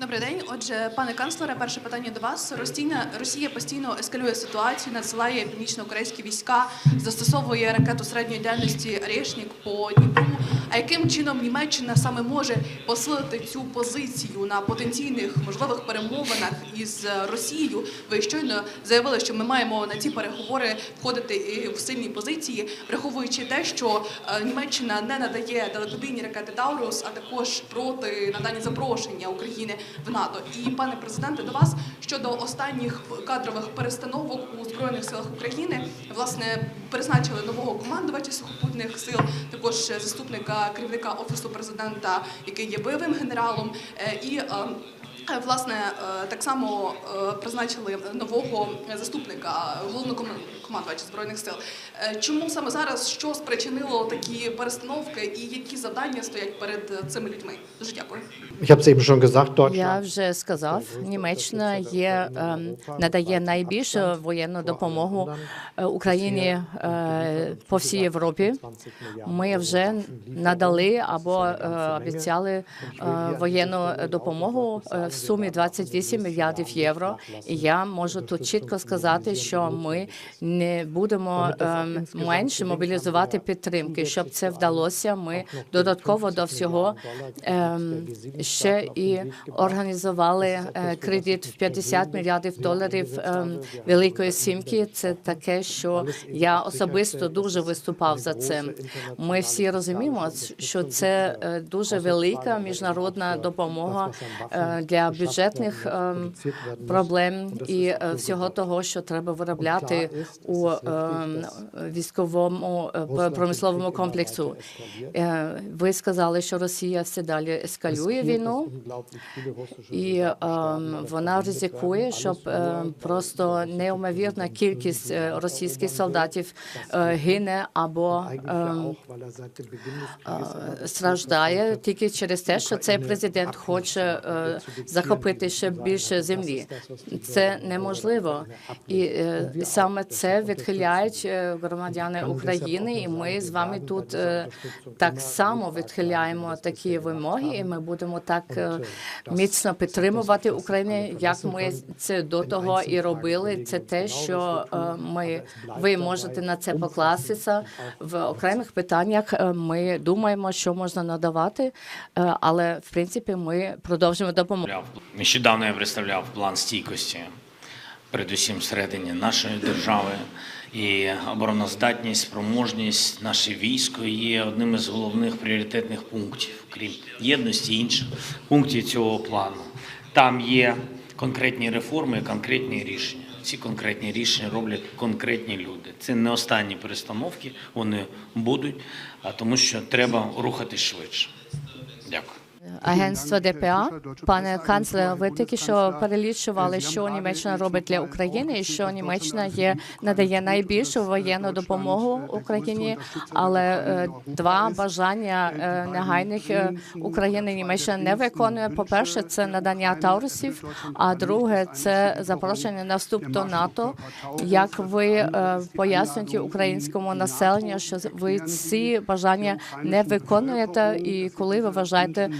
Добрий день. Отже, пане канцлере, перше питання до вас. Росія, Росія постійно ескалює ситуацію, надсилає північно-корейські війська, застосовує ракету середньої дальності «Рєшнік» по Дніпру. А яким чином Німеччина саме може посилити цю позицію на потенційних можливих перемовинах із Росією? Ви щойно заявили, що ми маємо на ці переговори входити в сильні позиції, враховуючи те, що е, Німеччина не надає далекобійні ракети Таурус, а також проти надання запрошення України в НАТО. І пане президенте, до вас щодо останніх кадрових перестановок у збройних силах України, власне, призначили нового командувача сухопутних сил, також заступника керівника офісу президента, який є бойовим генералом, е, і е, Е, Власне, так само призначили нового заступника головнокомандувача збройних сил. Е, Чому саме зараз що спричинило такі перестановки і які завдання стоять перед цими людьми? Дуже дякую. Я вже сказав, Німеччина є ем, надає найбільшу воєнну допомогу е, Україні е, по всій Європі. Ми вже надали або обіцяли воєнну допомогу в сумі 28 мільярдів євро. І я можу тут чітко сказати, що ми не будемо ем, менше мобілізувати підтримки. Щоб це вдалося, ми додатково до всього ем, ще і організували е, кредит в 50 мільярдів доларів ем, Великої Сімки. Це таке, що я особисто дуже виступав за це. Ми всі розуміємо, що це е, дуже велика міжнародна допомога е, для бюджетних ем, проблем і всього того, що треба виробляти у ем, військовому е, промисловому комплексу. Е, Ви сказали, що Росія все далі ескалює війну, і ем, вона ризикує, щоб е, просто неумовірна кількість російських солдатів гине або ем, страждає тільки через те, що цей президент хоче захопити ще більше землі. Це неможливо, і саме це відхиляють е, громадяни України. І ми з вами тут е, так само відхиляємо такі вимоги. І ми будемо так е, міцно підтримувати Україну, як ми це до того і робили. Це те, що ми ви можете на це покластися в окремих питаннях. Ми думаємо, що можна надавати, але в принципі ми продовжуємо допомогу. нещодавно. Я представляв план стійкості, передусім всередині нашої держави. І обороноздатність, спроможність, наше військо є одним із головних пріоритетних пунктів, крім єдності інших пунктів цього плану. Там є конкретні реформи, конкретні рішення. Ці конкретні рішення роблять конкретні люди. Це не останні перестановки, вони будуть, а тому що треба рухатись швидше. Дякую. Агентство ДПА. Пане канцлер, ви тільки що перелічували, що Німеччина робить для України, і що Німеччина є надає найбільшу воєнну допомогу Україні. Але два бажання негайних України Німеччина не виконує. По перше, це надання таурусів. А друге, це запрошення на вступ до НАТО. Як ви пояснюєте українському населенню, що ви ці бажання не виконуєте, і коли ви вважаєте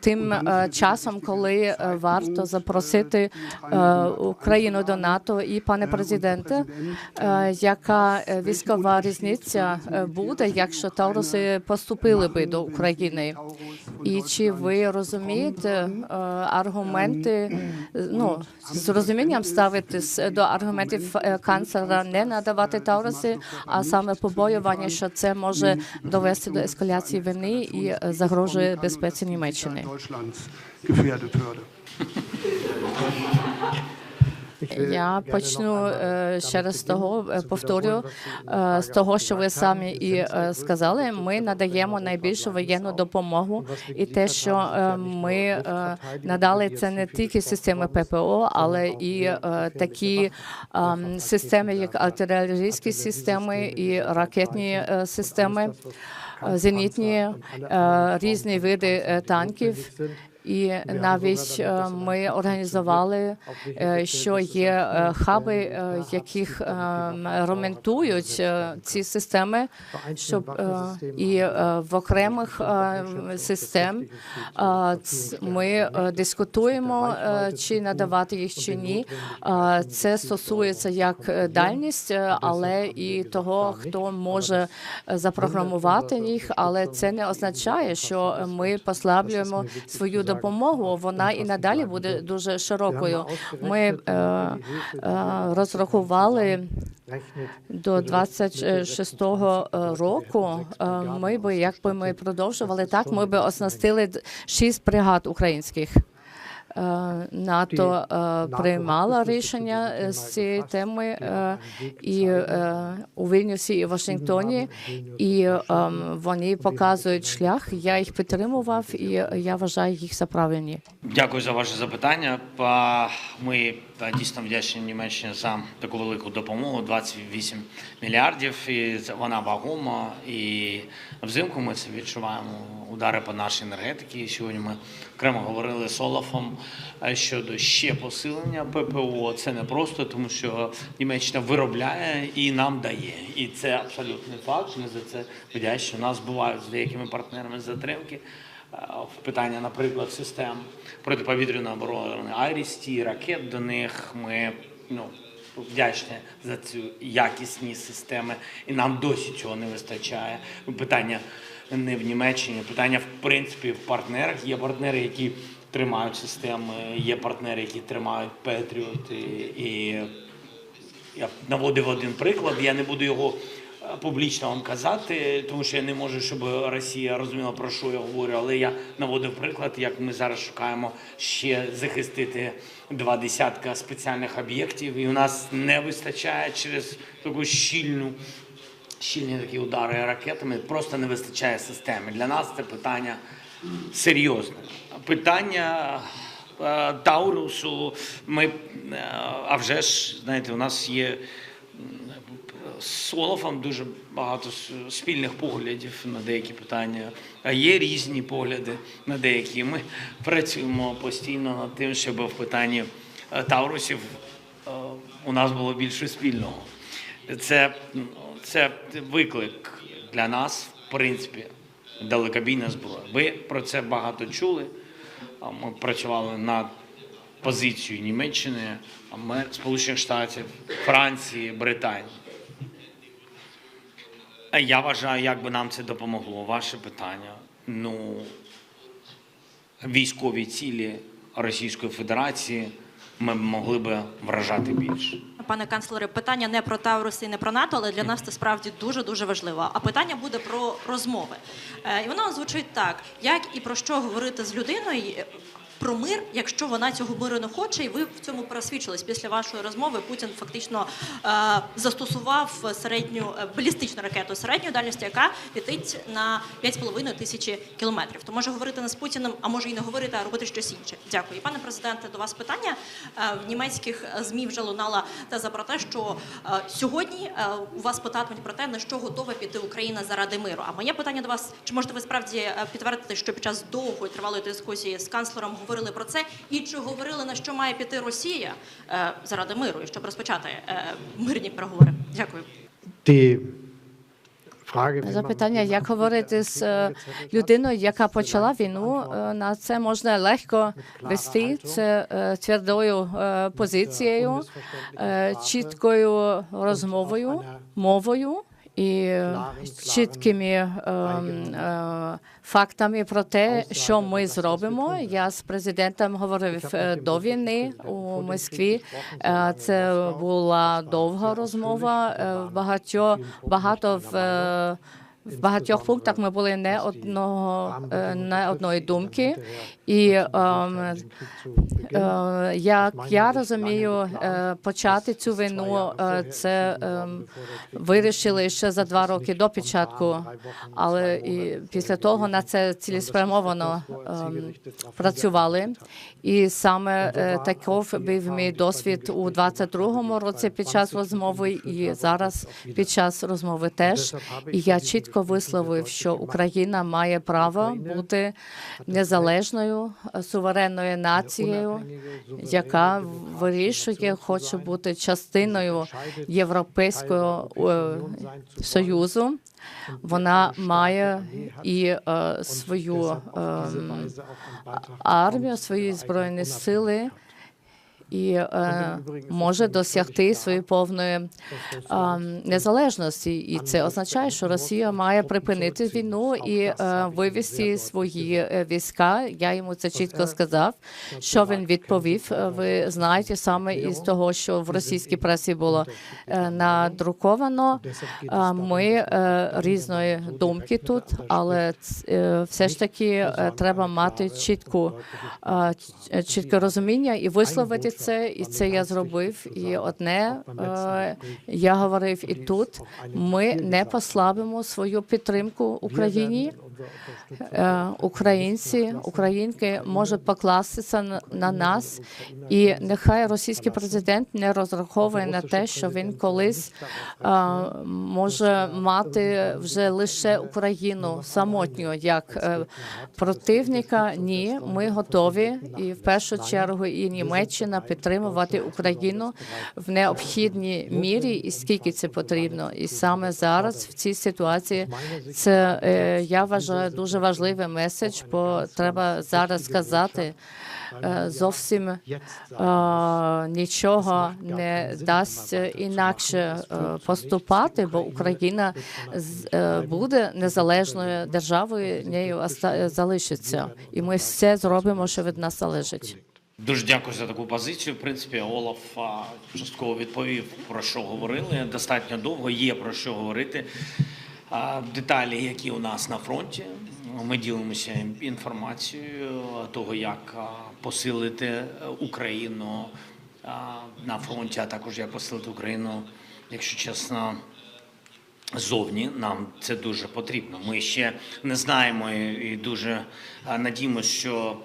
тим е, часом, коли е, варто запросити е, Україну до НАТО, і пане президенте, яка військова різниця буде, якщо Тауруси поступили би до України? І чи ви розумієте аргументи? Ну з розумінням ставитись до аргументів канцлера не надавати Тауруси, а саме побоювання, що це може довести до ескаляції війни і загрожує безпеці Німеччини. Я почну е, ще раз з того, е, повторю е, з того, що ви самі і сказали. Ми надаємо найбільшу воєнну допомогу, і те, що ми надали це не тільки системи ППО, але і такі ем, системи, як артилерійські системи і ракетні системи, зенітні е, різні види е, танків. І навіть е, ми організували, е, що є е, хаби, яких ремонтують ці системи, щоб і в окремих систем ми дискутуємо, чи надавати їх чи ні. Це стосується як дальність, але і того, хто може запрограмувати їх. Але це не означає, що ми послаблюємо свою допомогу. Вона і надалі буде дуже широкою. Ми е, е, розрахували до 26-го року. е, Ми би якби ми продовжували так. Ми би оснастили шість бригад українських. Е, НАТО е, приймала рішення з цієї теми і е, у Вільнюсі і Вашингтоні, і ем, вони показують шлях. Я їх підтримував, і я вважаю їх за правильні. Дякую за ваше запитання. Ми та, дійсно вдячні Німеччині за таку велику допомогу 28 мільярдів. І вона вагома. І взимку ми це відчуваємо удари по нашій енергетиці. Сьогодні ми окремо говорили з Олафом е, щодо ще посилення ППО. Це не просто тому, що Німеччина виробляє і нам дає. І це абсолютний факт. Ми за це вдячні. У нас бувають з деякими партнерами затримки в питання, наприклад, систем протиповітряної оборони Айрісті, ракет до них. Ми ну, вдячні за цю якісні системи, і нам досі цього не вистачає. Питання не в Німеччині, питання в принципі в партнерах. Є партнери, які тримають системи, є партнери, які тримають Петріот. І, я наводив один приклад. Я не буду його е, публічно вам казати, тому що я не можу, щоб Росія розуміла про що я говорю. Але я наводив приклад, як ми зараз шукаємо ще захистити два десятка спеціальних об'єктів, і у нас не вистачає через таку щільну. Щільні такі удари ракетами просто не вистачає системи. Для нас це питання серйозне. Питання е, Таурусу. Ми е, а вже ж знаєте, у нас є з Олафом дуже багато спільних поглядів на деякі питання. А є різні погляди на деякі. Ми працюємо постійно над тим, щоб в питанні е, Таурусів е, у нас було більше спільного. Це, ну, це виклик для нас, в принципі, далекобійна зброя. Ви про це багато чули. Ми працювали над позицією Німеччини, Сполучених Штатів, Франції, Британії. А Я вважаю, як би нам це допомогло. Ваше питання. Ну, військові цілі Російської Федерації ми могли би вражати більше. Пане канцлере, питання не про Тавруси і не про НАТО, але для нас це справді дуже дуже важливо. А питання буде про розмови. Е, І воно звучить так: як і про що говорити з людиною. Про мир, якщо вона цього миру не хоче, і ви в цьому пересвідчились після вашої розмови. Путін фактично е, застосував середню е, балістичну ракету середньої дальності, яка летить на 5,5 тисячі кілометрів. То може говорити не з Путіним, а може і не говорити, а робити щось інше. Дякую, пане президенте. До вас питання Е, в німецьких змі вже лунала теза про те, що е, сьогодні е, у вас питатимуть про те, на що готова піти Україна заради миру. А моє питання до вас: чи можете ви справді е, підтвердити, що під час довгої тривалої дискусії з канцлером говорили про це, і чи говорили на що має піти Росія е, заради миру, і щоб розпочати е, мирні переговори? Дякую. Frage, Запитання, як говорити з е, людиною, яка почала війну, на це можна легко вести. Це твердою позицією, чіткою розмовою, мовою і е, чіткими е, е, фактами про те, що ми зробимо. Я з президентом говорив е, до війни у Москві. Е, Це була довга розмова. Багато багато в. В багатьох пунктах ми були не одного е, не одної думки, і ем, е, як я розумію, е, почати цю війну це ем, вирішили ще за два роки до початку, але і після того на це цілеспрямовано ем, працювали. І саме таков був мій досвід у 22-му році під час розмови, і зараз під час розмови теж. І я чітко чітко висловив, що Україна має право бути незалежною суверенною нацією, яка вирішує, хоче бути частиною Європейського е, союзу. Вона має і е, свою е, армію, свої збройні сили і е, може досягти своєї повної е, незалежності. І це означає, що Росія має припинити війну і е, вивести свої е, війська. Я йому це чітко сказав. Що він відповів? Ви знаєте саме із того, що в російській пресі було е, надруковано. Ми е, різної думки тут, але е, все ж таки е, треба мати чітку е, чітке розуміння і висловити це. І це я зробив. І одне е, я говорив і тут. Ми не послабимо свою підтримку Україні. Е, Українці, українки можуть покластися на- на нас, і нехай російський президент не розраховує на те, що він колись е, може мати вже лише Україну самотню як е, противника. Ні, ми готові, і в першу чергу і Німеччина підтримувати Україну в необхідній мірі, і скільки це потрібно. І саме зараз в цій ситуації це е, я вважаю дуже важливий меседж, бо треба зараз сказати. е, Зовсім е, нічого не дасть інакше поступати, бо Україна буде незалежною державою, нею залишиться, і ми все зробимо, що від нас залежить. Дуже дякую за таку позицію. В принципі, Олаф частково відповів про що говорили. Достатньо довго є про що говорити. Деталі, які у нас на фронті. Ми ділимося інформацією того, як посилити Україну на фронті, а також як посилити Україну, якщо чесно, зовні нам це дуже потрібно. Ми ще не знаємо і дуже надіємося, що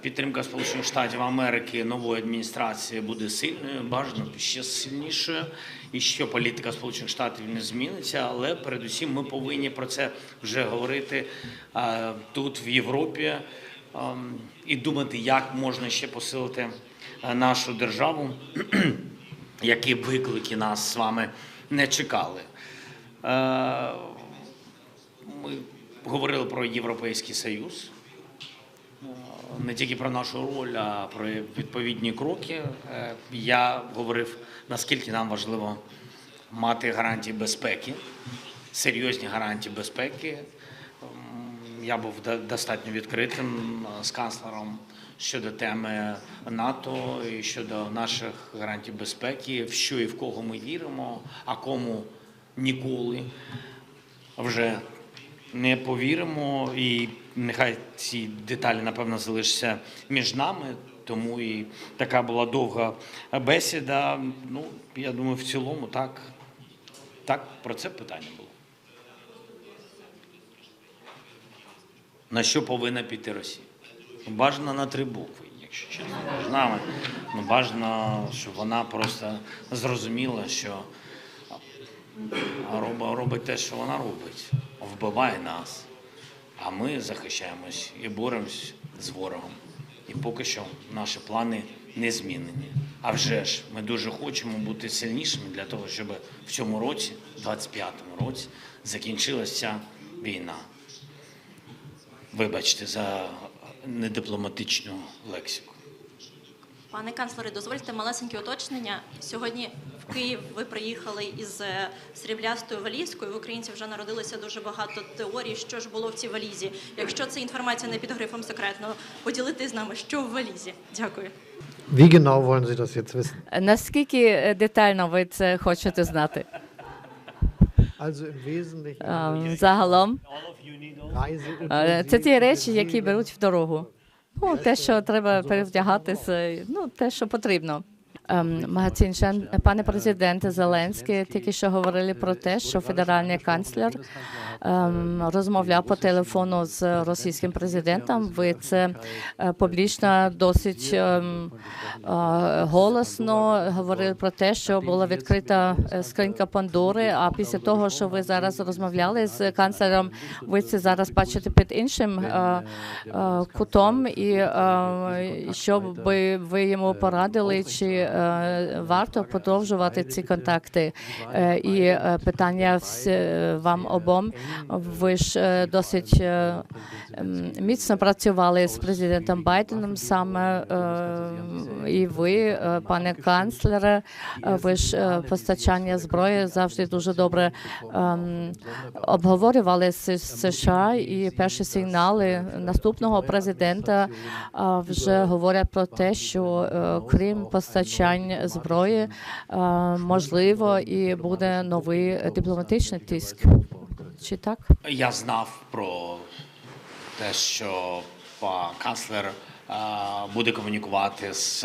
підтримка Сполучених Штатів Америки нової адміністрації буде сильною, бажано ще сильнішою, і що політика Сполучених Штатів не зміниться. Але передусім ми повинні про це вже говорити тут, в Європі, і думати, як можна ще посилити нашу державу які виклики нас з вами не чекали. Е, Ми говорили про Європейський Союз, Е, не тільки про нашу роль, а про відповідні кроки. Е, Я говорив, наскільки нам важливо мати гарантії безпеки, серйозні гарантії безпеки. Я був достатньо відкритим е, з канцлером щодо теми НАТО і щодо наших гарантій безпеки, в що і в кого ми віримо, а кому ніколи вже не повіримо. І нехай ці деталі, напевно, залишаться між нами. Тому і така була довга бесіда. Ну, я думаю, в цілому так, так про це питання було. На що повинна піти Росія? Бажано на три букви, якщо чесно. Між. Ну, бажано, щоб вона просто зрозуміла, що робить те, що вона робить, вбиває нас. А ми захищаємось і боремось з ворогом. І поки що наші плани не змінені. А вже ж ми дуже хочемо бути сильнішими для того, щоб в цьому році, 25-му році, закінчилася війна. Вибачте за недипломатичну лексику. Пане канцлере, дозвольте малесеньке уточнення. Сьогодні в Київ ви приїхали із е, сріблястою валізкою. В українців вже народилося дуже багато теорій, що ж було в цій валізі. Якщо це інформація не під грифом секретно, поділитись з нами, що в валізі. Дякую. Wie genau wollen Sie das jetzt wissen? Наскільки е, детально ви це хочете знати? Also im Wesentlichen Загалом Це ті речі, які беруть в дорогу. Ну, те, що треба перевдягати, з- ну, те, що потрібно. Ем, Магациншан, пане президенте Зеленський, тільки що говорили про те, що федеральний канцлер ем, розмовляв по телефону з російським президентом. Ви це е, публічно досить ем, е, голосно говорили про те, що була відкрита е, скринька Пандори. А після того, що ви зараз розмовляли з канцлером, ви це зараз бачите під іншим е, е, кутом, і е, що би ви йому порадили, чи е, варто продовжувати ці контакти? Е, І е, питання вам обом. Ви ж е, досить е, міцно працювали з президентом Байденом саме е, і ви, е, пане канцлере, е, ви ж е, постачання зброї завжди дуже добре ем, обговорювали з США, і перші сигнали наступного президента вже говорять про те, що е, крім постачань зброї, е, можливо, і буде новий дипломатичний тиск. Чи так? Я знав про те, що канцлер буде комунікувати з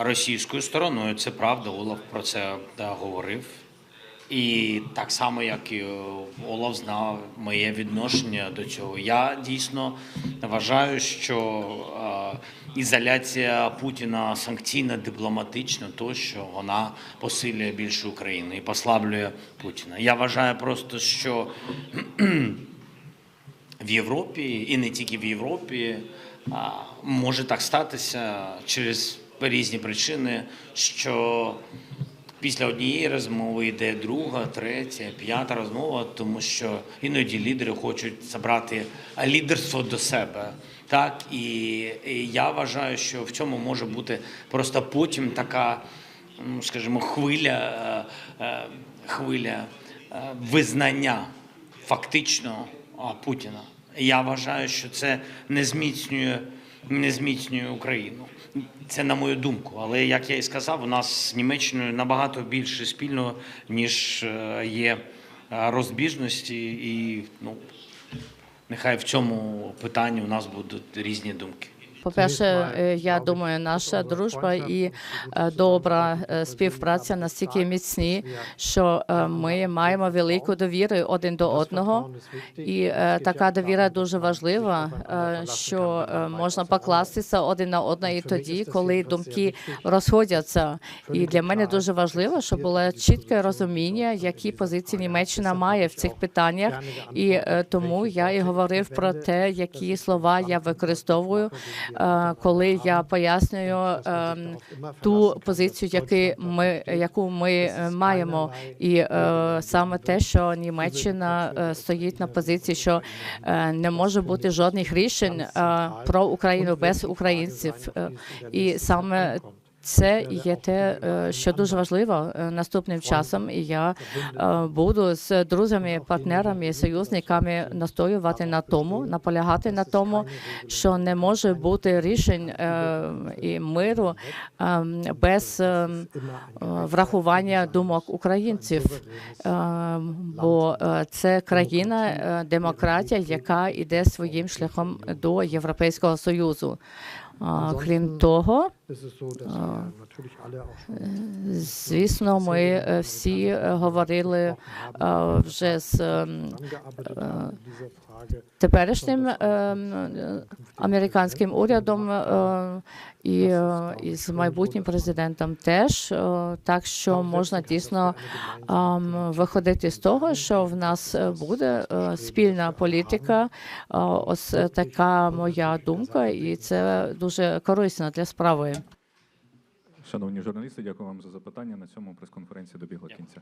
російською стороною. Це правда, Олаф про це говорив. І так само, як і Олаф знав моє відношення до цього. Я дійсно вважаю, що ізоляція Путіна санкційна, дипломатична, то що вона посилює більше Україну і послаблює Путіна. Я вважаю просто, що в Європі і не тільки в Європі може так статися через різні причини, що після однієї розмови йде друга, третя, п'ята розмова, тому що іноді лідери хочуть забрати лідерство до себе. Так і, я вважаю, що в цьому може бути просто потім така, ну скажімо, хвиля, е, е, хвиля е, визнання фактично Путіна. Я вважаю, що це не зміцнює, не зміцнює Україну. Це на мою думку. Але як я і сказав, у нас з Німеччиною набагато більше спільного, ніж е, є е, розбіжності, і ну, нехай в цьому питанні у нас будуть різні думки. По-перше, е, я думаю, наша дружба і е, добра е, співпраця настільки міцні, що ми маємо велику довіру один до одного. І така довіра дуже важлива, що можна покластися один на одного і тоді, коли думки розходяться. І для мене дуже важливо, щоб було чітке розуміння, які позиції Німеччина має в цих питаннях. І тому я і говорив про те, які слова я використовую, коли я пояснюю е, ту позицію, яку ми, яку ми е, маємо, і е, саме те, що Німеччина е, стоїть на позиції, що е, не може бути жодних рішень е, про Україну без українців, Е, і саме це є те, е, що дуже важливо е, наступним часом, і я е, буду з друзями, партнерами, союзниками настоювати на тому, наполягати на тому, що не може бути рішень і миру без врахування думок українців, бо це країна демократія, яка йде своїм шляхом до Європейського союзу. Крім того, Звісно, ми е, всі е, говорили е, вже з ем, теперішнім ем, американським урядом і, з майбутнім президентом теж. Так що можна дійсно ем, виходити з того, що в нас буде спільна політика. Ось така моя думка, і це дуже корисно для справи. Шановні журналісти, дякую вам за запитання. На цьому прес-конференція добігла кінця.